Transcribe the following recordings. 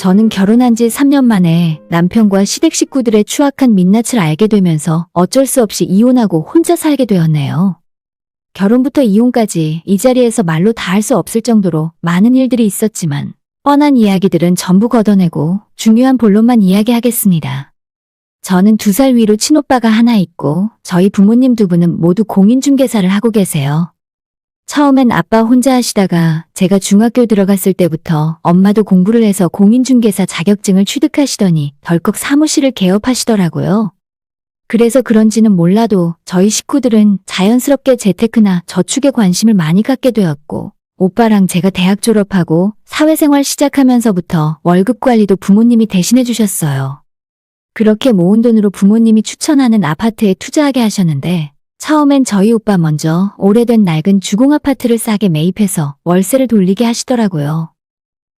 저는 결혼한 지 3년 만에 남편과 시댁 식구들의 추악한 민낯을 알게 되면서 어쩔 수 없이 이혼하고 혼자 살게 되었네요. 결혼부터 이혼까지 이 자리에서 말로 다 할 수 없을 정도로 많은 일들이 있었지만 뻔한 이야기들은 전부 걷어내고 중요한 본론만 이야기하겠습니다. 저는 두 살 위로 친오빠가 하나 있고 저희 부모님 두 분은 모두 공인중개사를 하고 계세요. 처음엔 아빠 혼자 하시다가 제가 중학교 들어갔을 때부터 엄마도 공부를 해서 공인중개사 자격증을 취득하시더니 덜컥 사무실을 개업하시더라고요. 그래서 그런지는 몰라도 저희 식구들은 자연스럽게 재테크나 저축에 관심을 많이 갖게 되었고 오빠랑 제가 대학 졸업하고 사회생활 시작하면서부터 월급 관리도 부모님이 대신해 주셨어요. 그렇게 모은 돈으로 부모님이 추천하는 아파트에 투자하게 하셨는데 처음엔 저희 오빠 먼저 오래된 낡은 주공 아파트를 싸게 매입해서 월세를 돌리게 하시더라고요.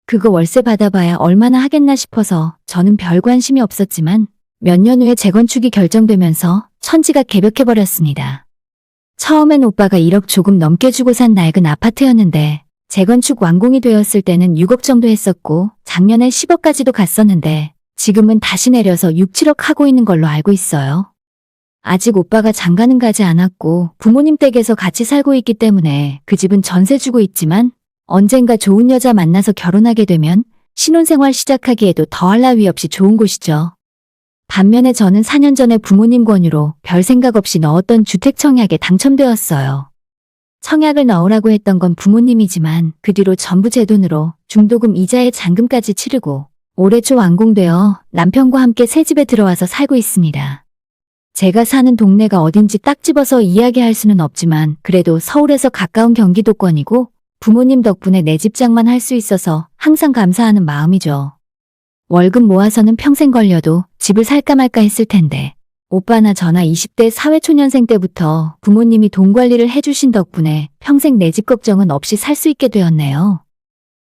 그거 월세 받아봐야 얼마나 하겠나 싶어서 저는 별 관심이 없었지만 몇 년 후에 재건축이 결정되면서 천지가 개벽해버렸습니다. 처음엔 오빠가 1억 조금 넘게 주고 산 낡은 아파트였는데 재건축 완공이 되었을 때는 6억 정도 했었고 작년에 10억까지도 갔었는데 지금은 다시 내려서 6, 7억 하고 있는 걸로 알고 있어요. 아직 오빠가 장가는 가지 않았고 부모님 댁에서 같이 살고 있기 때문에 그 집은 전세 주고 있지만 언젠가 좋은 여자 만나서 결혼하게 되면 신혼생활 시작하기에도 더할 나위 없이 좋은 곳이죠. 반면에 저는 4년 전에 부모님 권유로 별 생각 없이 넣었던 주택 청약에 당첨되었어요. 청약을 넣으라고 했던 건 부모님이지만 그 뒤로 전부 제 돈으로 중도금 이자의 잔금까지 치르고 올해 초 완공되어 남편과 함께 새 집에 들어와서 살고 있습니다. 제가 사는 동네가 어딘지 딱 집어서 이야기할 수는 없지만 그래도 서울에서 가까운 경기도권이고 부모님 덕분에 내 집장만 할 수 있어서 항상 감사하는 마음이죠. 월급 모아서는 평생 걸려도 집을 살까 말까 했을 텐데 오빠나 저나 20대 사회초년생 때부터 부모님이 돈 관리를 해주신 덕분에 평생 내 집 걱정은 없이 살 수 있게 되었네요.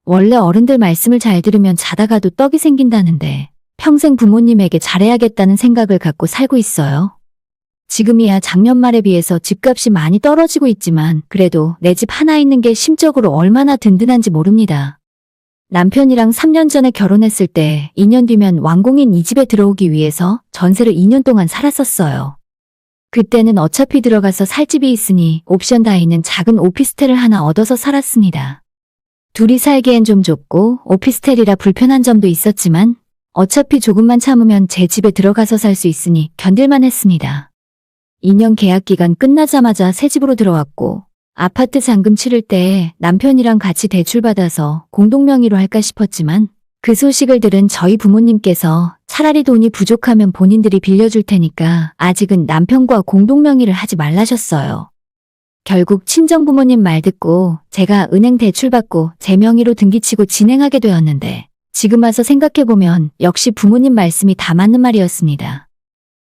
원래 어른들 말씀을 잘 들으면 자다가도 떡이 생긴다는데 평생 부모님에게 잘해야겠다는 생각을 갖고 살고 있어요. 지금이야 작년 말에 비해서 집값이 많이 떨어지고 있지만 그래도 내 집 하나 있는 게 심적으로 얼마나 든든한지 모릅니다. 남편이랑 3년 전에 결혼했을 때 2년 뒤면 완공인 이 집에 들어오기 위해서 전세를 2년 동안 살았었어요. 그때는 어차피 들어가서 살 집이 있으니 옵션 다 있는 작은 오피스텔을 하나 얻어서 살았습니다. 둘이 살기엔 좀 좁고 오피스텔이라 불편한 점도 있었지만 어차피 조금만 참으면 제 집에 들어가서 살 수 있으니 견딜만 했습니다. 2년 계약 기간 끝나자마자 새 집으로 들어왔고 아파트 잔금 치를 때 남편이랑 같이 대출받아서 공동명의로 할까 싶었지만 그 소식을 들은 저희 부모님께서 차라리 돈이 부족하면 본인들이 빌려줄 테니까 아직은 남편과 공동명의를 하지 말라셨어요. 결국 친정부모님 말 듣고 제가 은행 대출받고 제 명의로 등기치고 진행하게 되었는데 지금 와서 생각해보면 역시 부모님 말씀이 다 맞는 말이었습니다.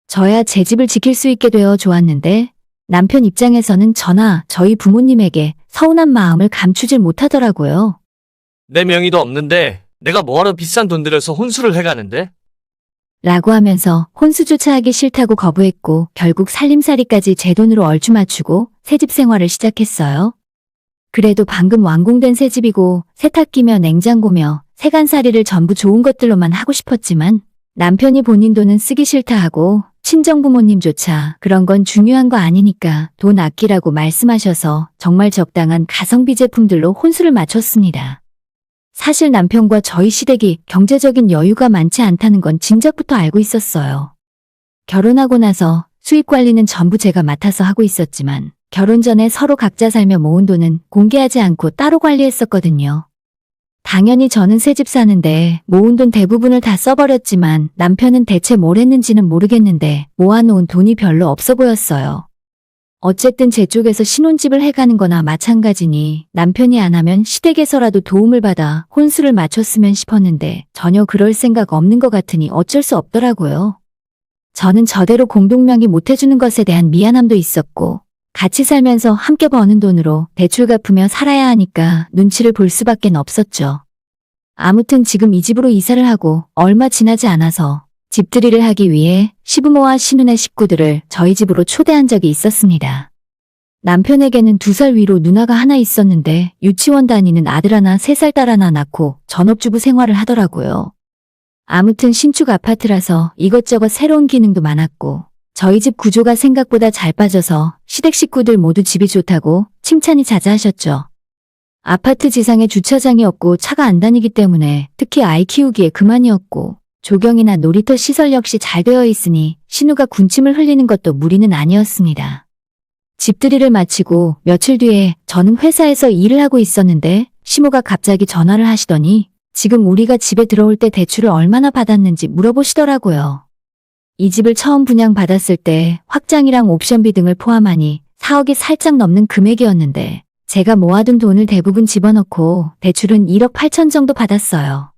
저야 제 집을 지킬 수 있게 되어 좋았는데 남편 입장에서는 저나 저희 부모님에게 서운한 마음을 감추질 못하더라고요. 내 명의도 없는데 내가 뭐하러 비싼 돈 들여서 혼수를 해가는데? 라고 하면서 혼수조차 하기 싫다고 거부했고 결국 살림살이까지 제 돈으로 얼추 맞추고 새집 생활을 시작했어요. 그래도 방금 완공된 새 집이고 세탁기며 냉장고며 세간살이를 전부 좋은 것들로만 하고 싶었지만 남편이 본인 돈은 쓰기 싫다 하고 친정부모님조차 그런 건 중요한 거 아니니까 돈 아끼라고 말씀하셔서 정말 적당한 가성비 제품들로 혼수를 맞췄습니다. 사실 남편과 저희 시댁이 경제적인 여유가 많지 않다는 건 진작부터 알고 있었어요. 결혼하고 나서 수입 관리는 전부 제가 맡아서 하고 있었지만 결혼 전에 서로 각자 살며 모은 돈은 공개하지 않고 따로 관리했었거든요. 당연히 저는 새집 사는데 모은 돈 대부분을 다 써버렸지만 남편은 대체 뭘 했는지는 모르겠는데 모아놓은 돈이 별로 없어 보였어요. 어쨌든 제 쪽에서 신혼집을 해가는 거나 마찬가지니 남편이 안 하면 시댁에서라도 도움을 받아 혼수를 맞췄으면 싶었는데 전혀 그럴 생각 없는 것 같으니 어쩔 수 없더라고요. 저는 저대로 공동명의 못 해주는 것에 대한 미안함도 있었고 같이 살면서 함께 버는 돈으로 대출 갚으며 살아야 하니까 눈치를 볼 수밖엔 없었죠. 아무튼 지금 이 집으로 이사를 하고 얼마 지나지 않아서 집들이를 하기 위해 시부모와 신혼의 식구들을 저희 집으로 초대한 적이 있었습니다. 남편에게는 두 살 위로 누나가 하나 있었는데 유치원 다니는 아들 하나, 세 살 딸 하나 낳고 전업주부 생활을 하더라고요. 아무튼 신축 아파트라서 이것저것 새로운 기능도 많았고 저희 집 구조가 생각보다 잘 빠져서 시댁 식구들 모두 집이 좋다고 칭찬이 자자하셨죠. 아파트 지상에 주차장이 없고 차가 안 다니기 때문에 특히 아이 키우기에 그만이었고 조경이나 놀이터 시설 역시 잘 되어 있으니 신우가 군침을 흘리는 것도 무리는 아니었습니다. 집들이를 마치고 며칠 뒤에 저는 회사에서 일을 하고 있었는데 시모가 갑자기 전화를 하시더니 지금 우리가 집에 들어올 때 대출을 얼마나 받았는지 물어보시더라고요. 이 집을 처음 분양받았을 때 확장이랑 옵션비 등을 포함하니 4억이 살짝 넘는 금액이었는데 제가 모아둔 돈을 대부분 집어넣고 대출은 1억 8천 정도 받았어요.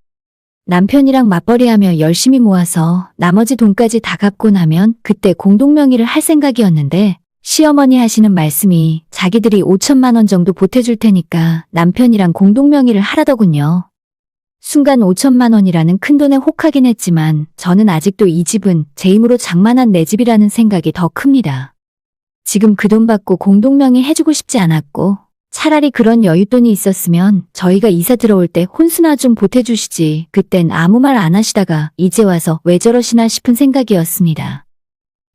남편이랑 맞벌이하며 열심히 모아서 나머지 돈까지 다 갚고 나면 그때 공동명의를 할 생각이었는데 시어머니 하시는 말씀이 자기들이 5천만 원 정도 보태줄 테니까 남편이랑 공동명의를 하라더군요. 순간 5천만 원이라는 큰 돈에 혹하긴 했지만 저는 아직도 이 집은 제 힘으로 장만한 내 집이라는 생각이 더 큽니다. 지금 그 돈 받고 공동명의 해주고 싶지 않았고 차라리 그런 여윳돈이 있었으면 저희가 이사 들어올 때 혼수나 좀 보태주시지 그땐 아무 말 안 하시다가 이제 와서 왜 저러시나 싶은 생각이었습니다.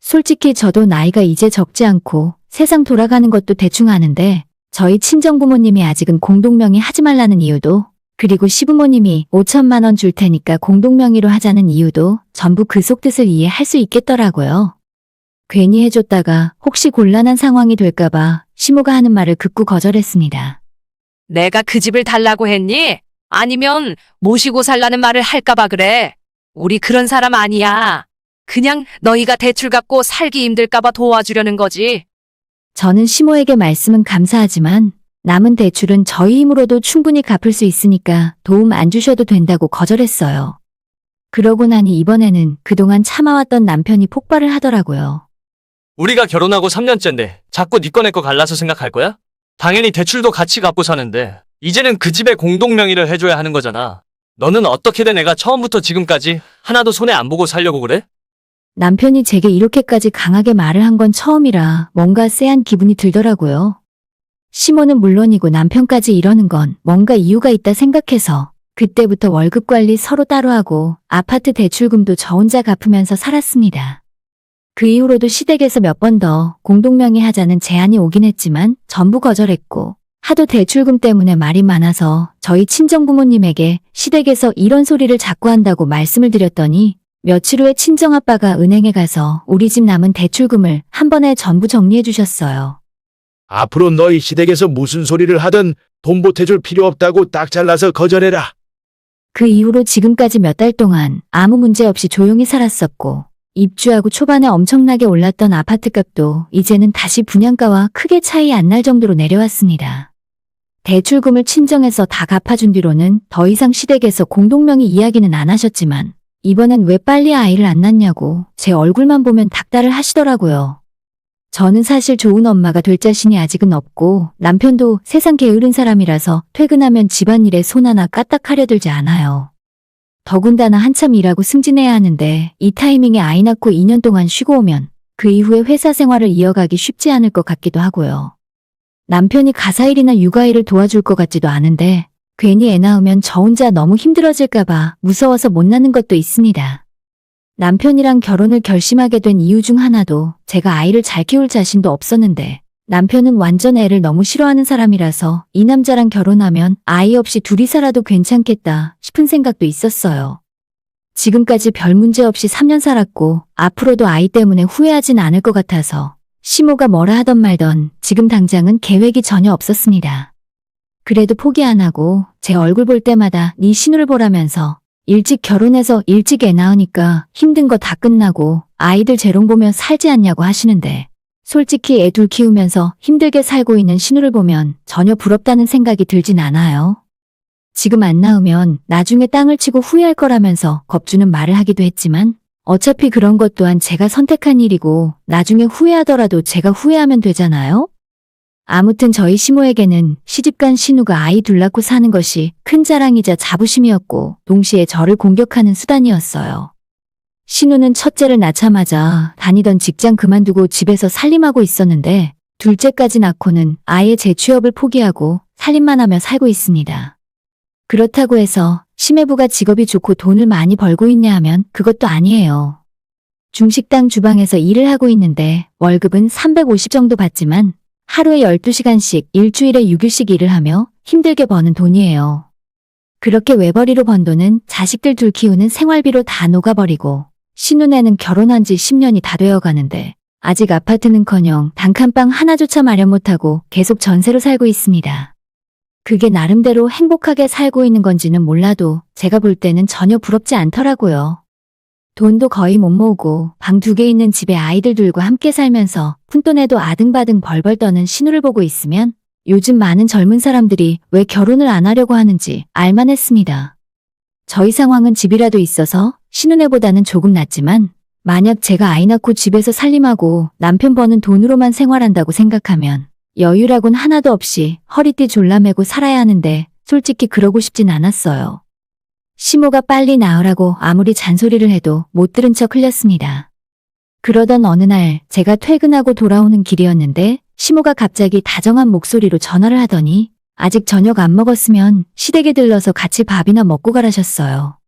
솔직히 저도 나이가 이제 적지 않고 세상 돌아가는 것도 대충 아는데 저희 친정 부모님이 아직은 공동명의 하지 말라는 이유도 그리고 시부모님이 5천만 원 줄 테니까 공동명의로 하자는 이유도 전부 그 속뜻을 이해할 수 있겠더라고요. 괜히 해줬다가 혹시 곤란한 상황이 될까봐 시모가 하는 말을 극구 거절했습니다. 내가 그 집을 달라고 했니? 아니면 모시고 살라는 말을 할까봐 그래. 우리 그런 사람 아니야. 그냥 너희가 대출 갖고 살기 힘들까봐 도와주려는 거지. 저는 시모에게 말씀은 감사하지만 남은 대출은 저희 힘으로도 충분히 갚을 수 있으니까 도움 안 주셔도 된다고 거절했어요. 그러고 나니 이번에는 그동안 참아왔던 남편이 폭발을 하더라고요. 우리가 결혼하고 3년째인데 자꾸 네거내거 갈라서 생각할 거야? 당연히 대출도 같이 갚고 사는데 이제는 그 집에 공동명의를 해줘야 하는 거잖아. 너는 어떻게든 내가 처음부터 지금까지 하나도 손해 안 보고 살려고 그래? 남편이 제게 이렇게까지 강하게 말을 한 건 처음이라 뭔가 쎄한 기분이 들더라고요. 시모는 물론이고 남편까지 이러는 건 뭔가 이유가 있다 생각해서 그때부터 월급 관리 서로 따로 하고 아파트 대출금도 저 혼자 갚으면서 살았습니다. 그 이후로도 시댁에서 몇 번 더 공동명의 하자는 제안이 오긴 했지만 전부 거절했고 하도 대출금 때문에 말이 많아서 저희 친정부모님에게 시댁에서 이런 소리를 자꾸 한다고 말씀을 드렸더니 며칠 후에 친정아빠가 은행에 가서 우리 집 남은 대출금을 한 번에 전부 정리해 주셨어요. 앞으로 너희 시댁에서 무슨 소리를 하든 돈 보태줄 필요 없다고 딱 잘라서 거절해라. 그 이후로 지금까지 몇 달 동안 아무 문제 없이 조용히 살았었고 입주하고 초반에 엄청나게 올랐던 아파트 값도 이제는 다시 분양가와 크게 차이 안 날 정도로 내려왔습니다. 대출금을 친정에서 다 갚아준 뒤로는 더 이상 시댁에서 공동명의 이야기는 안 하셨지만 이번엔 왜 빨리 아이를 안 낳냐고 제 얼굴만 보면 닥달을 하시더라고요. 저는 사실 좋은 엄마가 될 자신이 아직은 없고 남편도 세상 게으른 사람이라서 퇴근하면 집안일에 손 하나 까딱 하려 들지 않아요. 더군다나 한참 일하고 승진해야 하는데 이 타이밍에 아이 낳고 2년 동안 쉬고 오면 그 이후에 회사 생활을 이어가기 쉽지 않을 것 같기도 하고요. 남편이 가사일이나 육아일을 도와줄 것 같지도 않은데 괜히 애 낳으면 저 혼자 너무 힘들어질까봐 무서워서 못 낳는 것도 있습니다. 남편이랑 결혼을 결심하게 된 이유 중 하나도 제가 아이를 잘 키울 자신도 없었는데 남편은 완전 애를 너무 싫어하는 사람이라서 이 남자랑 결혼하면 아이 없이 둘이 살아도 괜찮겠다 싶은 생각도 있었어요. 지금까지 별 문제 없이 3년 살았고 앞으로도 아이 때문에 후회하진 않을 것 같아서 시모가 뭐라 하던 말던 지금 당장은 계획이 전혀 없었습니다. 그래도 포기 안 하고 제 얼굴 볼 때마다 네 신우를 보라면서 일찍 결혼해서 일찍 애 낳으니까 힘든 거 다 끝나고 아이들 재롱 보며 살지 않냐고 하시는데 솔직히 애 둘 키우면서 힘들게 살고 있는 신우를 보면 전혀 부럽다는 생각이 들진 않아요. 지금 안 낳으면 나중에 땅을 치고 후회할 거라면서 겁주는 말을 하기도 했지만 어차피 그런 것 또한 제가 선택한 일이고 나중에 후회하더라도 제가 후회하면 되잖아요? 아무튼 저희 시모에게는 시집간 신우가 아이 둘 낳고 사는 것이 큰 자랑이자 자부심이었고 동시에 저를 공격하는 수단이었어요. 신우는 첫째를 낳자마자 다니던 직장 그만두고 집에서 살림하고 있었는데 둘째까지 낳고는 아예 재취업을 포기하고 살림만 하며 살고 있습니다. 그렇다고 해서 심해부가 직업이 좋고 돈을 많이 벌고 있냐 하면 그것도 아니에요. 중식당 주방에서 일을 하고 있는데 월급은 350 정도 받지만 하루에 12시간씩 일주일에 6일씩 일을 하며 힘들게 버는 돈이에요. 그렇게 외벌이로 번 돈은 자식들 둘 키우는 생활비로 다 녹아버리고 신혼에는 결혼한 지 10년이 다 되어 가는데 아직 아파트는커녕 단칸방 하나조차 마련 못하고 계속 전세로 살고 있습니다. 그게 나름대로 행복하게 살고 있는 건지는 몰라도 제가 볼 때는 전혀 부럽지 않더라고요. 돈도 거의 못 모으고 방 두 개 있는 집에 아이들 둘과 함께 살면서 푼돈에도 아등바등 벌벌 떠는 신우를 보고 있으면 요즘 많은 젊은 사람들이 왜 결혼을 안 하려고 하는지 알만 했습니다. 저희 상황은 집이라도 있어서 신혼애보다는 조금 낫지만 만약 제가 아이 낳고 집에서 살림하고 남편 버는 돈으로만 생활한다고 생각하면 여유라곤 하나도 없이 허리띠 졸라매고 살아야 하는데 솔직히 그러고 싶진 않았어요. 시모가 빨리 나으라고 아무리 잔소리를 해도 못 들은 척 흘렸습니다. 그러던 어느 날 제가 퇴근하고 돌아오는 길이었는데 시모가 갑자기 다정한 목소리로 전화를 하더니 아직 저녁 안 먹었으면 시댁에 들러서 같이 밥이나 먹고 가라셨어요.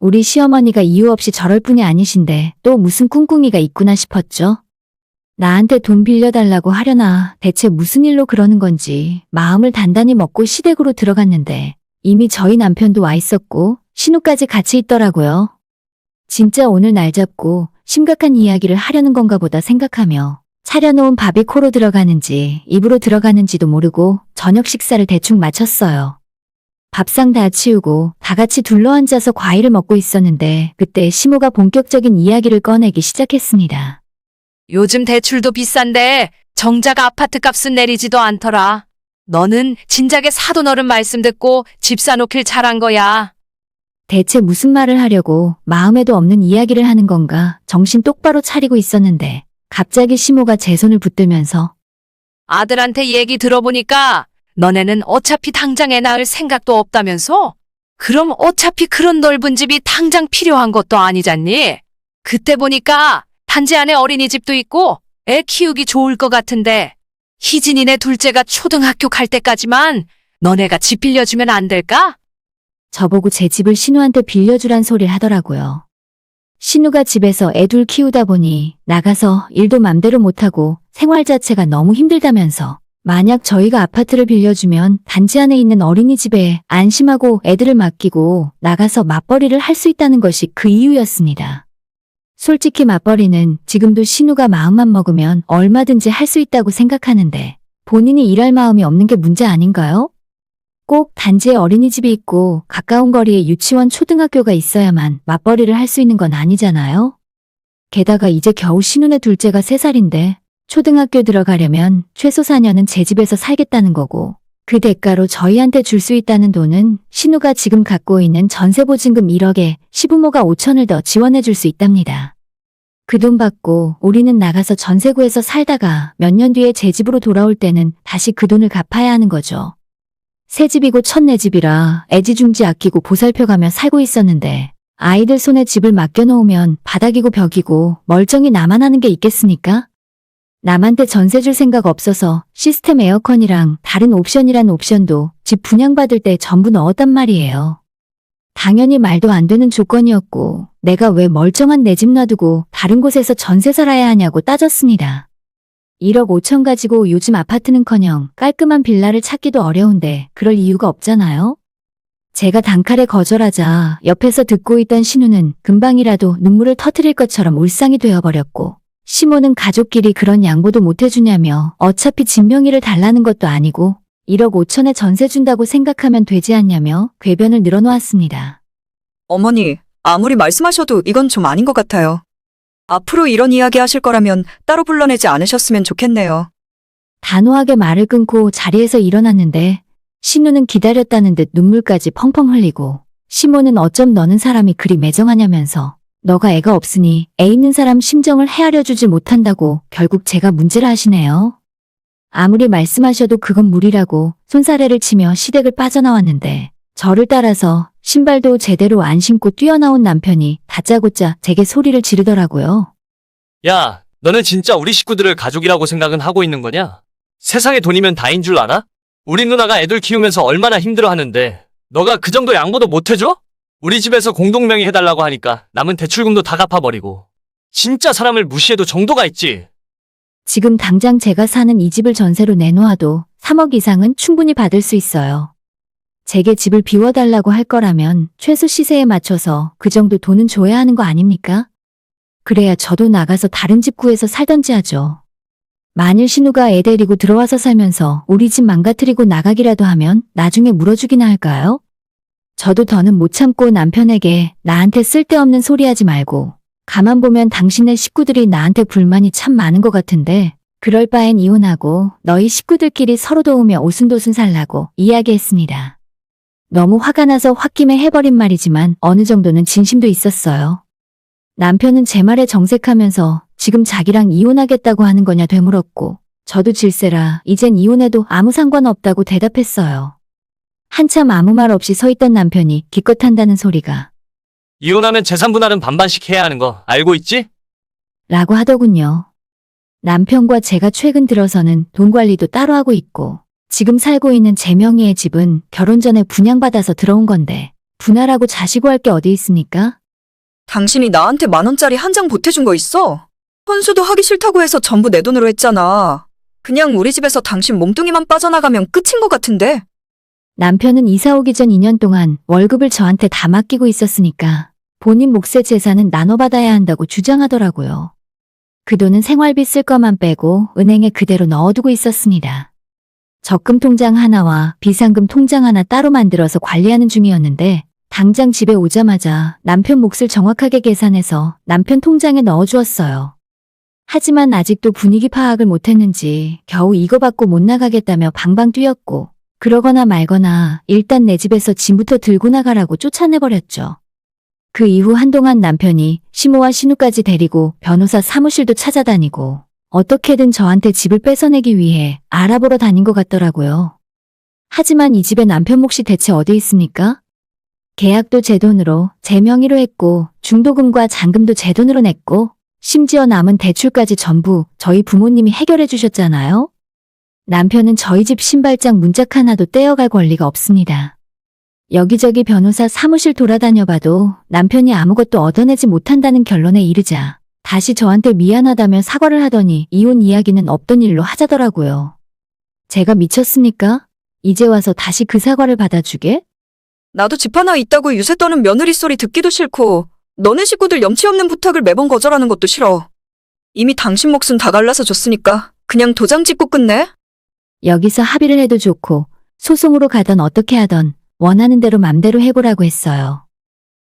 우리 시어머니가 이유 없이 저럴 뿐이 아니신데 또 무슨 꿍꿍이가 있구나 싶었죠. 나한테 돈 빌려달라고 하려나 대체 무슨 일로 그러는 건지 마음을 단단히 먹고 시댁으로 들어갔는데 이미 저희 남편도 와 있었고 신우까지 같이 있더라고요. 진짜 오늘 날 잡고 심각한 이야기를 하려는 건가 보다 생각하며 차려놓은 밥이 코로 들어가는지 입으로 들어가는지도 모르고 저녁 식사를 대충 마쳤어요. 밥상 다 치우고 다 같이 둘러앉아서 과일을 먹고 있었는데 그때 시모가 본격적인 이야기를 꺼내기 시작했습니다. 요즘 대출도 비싼데 정작 아파트 값은 내리지도 않더라. 너는 진작에 사돈 어른 말씀 듣고 집 사놓길 잘한 거야. 대체 무슨 말을 하려고 마음에도 없는 이야기를 하는 건가 정신 똑바로 차리고 있었는데 갑자기 시모가 제 손을 붙들면서 아들한테 얘기 들어보니까 너네는 어차피 당장 애 낳을 생각도 없다면서? 그럼 어차피 그런 넓은 집이 당장 필요한 것도 아니잖니? 그때 보니까 단지 안에 어린이집도 있고 애 키우기 좋을 것 같은데 희진이네 둘째가 초등학교 갈 때까지만 너네가 집 빌려주면 안 될까? 저보고 제 집을 신우한테 빌려주란 소리를 하더라고요. 신우가 집에서 애둘 키우다 보니 나가서 일도 맘대로 못하고 생활 자체가 너무 힘들다면서 만약 저희가 아파트를 빌려주면 단지 안에 있는 어린이집에 안심하고 애들을 맡기고 나가서 맞벌이를 할 수 있다는 것이 그 이유였습니다. 솔직히 맞벌이는 지금도 신우가 마음만 먹으면 얼마든지 할 수 있다고 생각하는데 본인이 일할 마음이 없는 게 문제 아닌가요? 꼭 단지에 어린이집이 있고 가까운 거리에 유치원 초등학교가 있어야만 맞벌이를 할 수 있는 건 아니잖아요? 게다가 이제 겨우 신혼의 둘째가 3살인데 초등학교 들어가려면 최소 4년은 제 집에서 살겠다는 거고 그 대가로 저희한테 줄 수 있다는 돈은 신우가 지금 갖고 있는 전세보증금 1억에 시부모가 5천을 더 지원해 줄 수 있답니다. 그 돈 받고 우리는 나가서 전세 구해서 살다가 몇 년 뒤에 제 집으로 돌아올 때는 다시 그 돈을 갚아야 하는 거죠. 새 집이고 첫 내 집이라 애지중지 아끼고 보살펴가며 살고 있었는데 아이들 손에 집을 맡겨놓으면 바닥이고 벽이고 멀쩡히 나만 하는 게 있겠습니까? 남한테 전세 줄 생각 없어서 시스템 에어컨이랑 다른 옵션이란 옵션도 집 분양받을 때 전부 넣었단 말이에요. 당연히 말도 안 되는 조건이었고 내가 왜 멀쩡한 내 집 놔두고 다른 곳에서 전세 살아야 하냐고 따졌습니다. 1억 5천 가지고 요즘 아파트는커녕 깔끔한 빌라를 찾기도 어려운데 그럴 이유가 없잖아요? 제가 단칼에 거절하자 옆에서 듣고 있던 신우는 금방이라도 눈물을 터트릴 것처럼 울상이 되어버렸고 시모는 가족끼리 그런 양보도 못 해주냐며 어차피 진명이를 달라는 것도 아니고 1억 5천에 전세 준다고 생각하면 되지 않냐며 궤변을 늘어놓았습니다. 어머니, 아무리 말씀하셔도 이건 좀 아닌 것 같아요. 앞으로 이런 이야기 하실 거라면 따로 불러내지 않으셨으면 좋겠네요. 단호하게 말을 끊고 자리에서 일어났는데 신우는 기다렸다는 듯 눈물까지 펑펑 흘리고 시모는 어쩜 너는 사람이 그리 매정하냐면서 너가 애가 없으니 애 있는 사람 심정을 헤아려 주지 못한다고 결국 제가 문제라 하시네요. 아무리 말씀하셔도 그건 무리라고 손사래를 치며 시댁을 빠져나왔는데 저를 따라서 신발도 제대로 안 신고 뛰어나온 남편이 다짜고짜 제게 소리를 지르더라고요. 야, 너는 진짜 우리 식구들을 가족이라고 생각은 하고 있는 거냐? 세상에 돈이면 다인 줄 알아? 우리 누나가 애들 키우면서 얼마나 힘들어 하는데 너가 그 정도 양보도 못 해줘? 우리 집에서 공동명의 해달라고 하니까 남은 대출금도 다 갚아버리고. 진짜 사람을 무시해도 정도가 있지. 지금 당장 제가 사는 이 집을 전세로 내놓아도 3억 이상은 충분히 받을 수 있어요. 제게 집을 비워달라고 할 거라면 최소 시세에 맞춰서 그 정도 돈은 줘야 하는 거 아닙니까? 그래야 저도 나가서 다른 집 구해서 살던지 하죠. 만일 신우가 애 데리고 들어와서 살면서 우리 집 망가뜨리고 나가기라도 하면 나중에 물어주기나 할까요? 저도 더는 못 참고 남편에게 나한테 쓸데없는 소리 하지 말고 가만 보면 당신네 식구들이 나한테 불만이 참 많은 것 같은데 그럴 바엔 이혼하고 너희 식구들끼리 서로 도우며 오순도순 살라고 이야기했습니다. 너무 화가 나서 홧김에 해버린 말이지만 어느 정도는 진심도 있었어요. 남편은 제 말에 정색하면서 지금 자기랑 이혼하겠다고 하는 거냐 되물었고 저도 질세라 이젠 이혼해도 아무 상관없다고 대답했어요. 한참 아무 말 없이 서 있던 남편이 기껏 한다는 소리가 이혼하면 재산 분할은 반반씩 해야 하는 거 알고 있지? 라고 하더군요. 남편과 제가 최근 들어서는 돈 관리도 따로 하고 있고, 지금 살고 있는 제 명의의 집은 결혼 전에 분양받아서 들어온 건데, 분할하고 자시고 할 게 어디 있습니까? 당신이 나한테 만 원짜리 한 장 보태준 거 있어? 혼수도 하기 싫다고 해서 전부 내 돈으로 했잖아. 그냥 우리 집에서 당신 몸뚱이만 빠져나가면 끝인 것 같은데. 남편은 이사 오기 전 2년 동안 월급을 저한테 다 맡기고 있었으니까, 본인 몫의 재산은 나눠받아야 한다고 주장하더라고요. 그 돈은 생활비 쓸 것만 빼고 은행에 그대로 넣어두고 있었습니다. 적금 통장 하나와 비상금 통장 하나 따로 만들어서 관리하는 중이었는데 당장 집에 오자마자 남편 몫을 정확하게 계산해서 남편 통장에 넣어주었어요. 하지만 아직도 분위기 파악을 못했는지 겨우 이거 받고 못 나가겠다며 방방 뛰었고 그러거나 말거나 일단 내 집에서 짐부터 들고 나가라고 쫓아내버렸죠. 그 이후 한동안 남편이 시모와 신우까지 데리고 변호사 사무실도 찾아다니고 어떻게든 저한테 집을 뺏어내기 위해 알아보러 다닌 것 같더라고요. 하지만 이 집에 남편 몫이 대체 어디 있습니까? 계약도 제 돈으로 제 명의로 했고 중도금과 잔금도 제 돈으로 냈고 심지어 남은 대출까지 전부 저희 부모님이 해결해 주셨잖아요. 남편은 저희 집 신발장 문짝 하나도 떼어갈 권리가 없습니다. 여기저기 변호사 사무실 돌아다녀봐도 남편이 아무것도 얻어내지 못한다는 결론에 이르자 다시 저한테 미안하다며 사과를 하더니 이혼 이야기는 없던 일로 하자더라고요. 제가 미쳤습니까? 이제 와서 다시 그 사과를 받아주게? 나도 집 하나 있다고 유세 떠는 며느리 소리 듣기도 싫고 너네 식구들 염치 없는 부탁을 매번 거절하는 것도 싫어. 이미 당신 몫은 다 갈라서 줬으니까 그냥 도장 찍고 끝내? 여기서 합의를 해도 좋고 소송으로 가던 어떻게 하던 원하는 대로 맘대로 해보라고 했어요.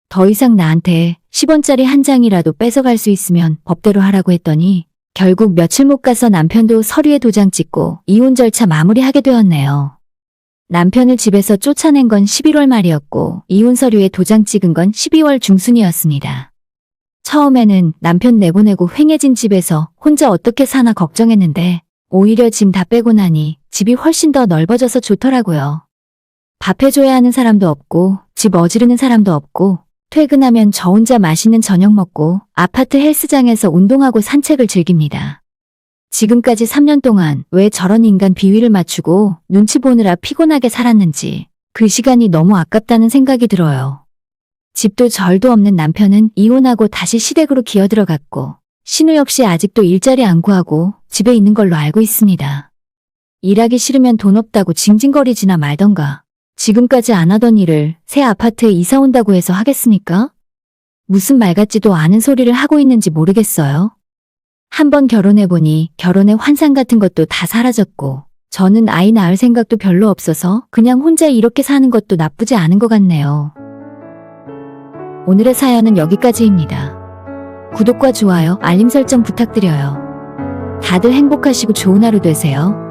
더 이상 나한테 10원짜리 한 장이라도 뺏어갈 수 있으면 법대로 하라고 했더니 결국 며칠 못 가서 남편도 서류에 도장 찍고 이혼 절차 마무리하게 되었네요. 남편을 집에서 쫓아낸 건 11월 말이었고 이혼 서류에 도장 찍은 건 12월 중순이었습니다. 처음에는 남편 내보내고 횡해진 집에서 혼자 어떻게 사나 걱정했는데 오히려 짐 다 빼고 나니 집이 훨씬 더 넓어져서 좋더라고요. 밥 해줘야 하는 사람도 없고, 집 어지르는 사람도 없고, 퇴근하면 저 혼자 맛있는 저녁 먹고, 아파트 헬스장에서 운동하고 산책을 즐깁니다. 지금까지 3년 동안 왜 저런 인간 비위를 맞추고 눈치 보느라 피곤하게 살았는지, 그 시간이 너무 아깝다는 생각이 들어요. 집도 절도 없는 남편은 이혼하고 다시 시댁으로 기어들어갔고, 신우 역시 아직도 일자리 안 구하고 집에 있는 걸로 알고 있습니다. 일하기 싫으면 돈 없다고 징징거리지나 말던가. 지금까지 안 하던 일을 새 아파트에 이사 온다고 해서 하겠습니까? 무슨 말 같지도 않은 소리를 하고 있는지 모르겠어요. 한번 결혼해보니 결혼의 환상 같은 것도 다 사라졌고, 저는 아이 낳을 생각도 별로 없어서 그냥 혼자 이렇게 사는 것도 나쁘지 않은 것 같네요. 오늘의 사연은 여기까지입니다. 구독과 좋아요, 알림 설정 부탁드려요. 다들 행복하시고 좋은 하루 되세요.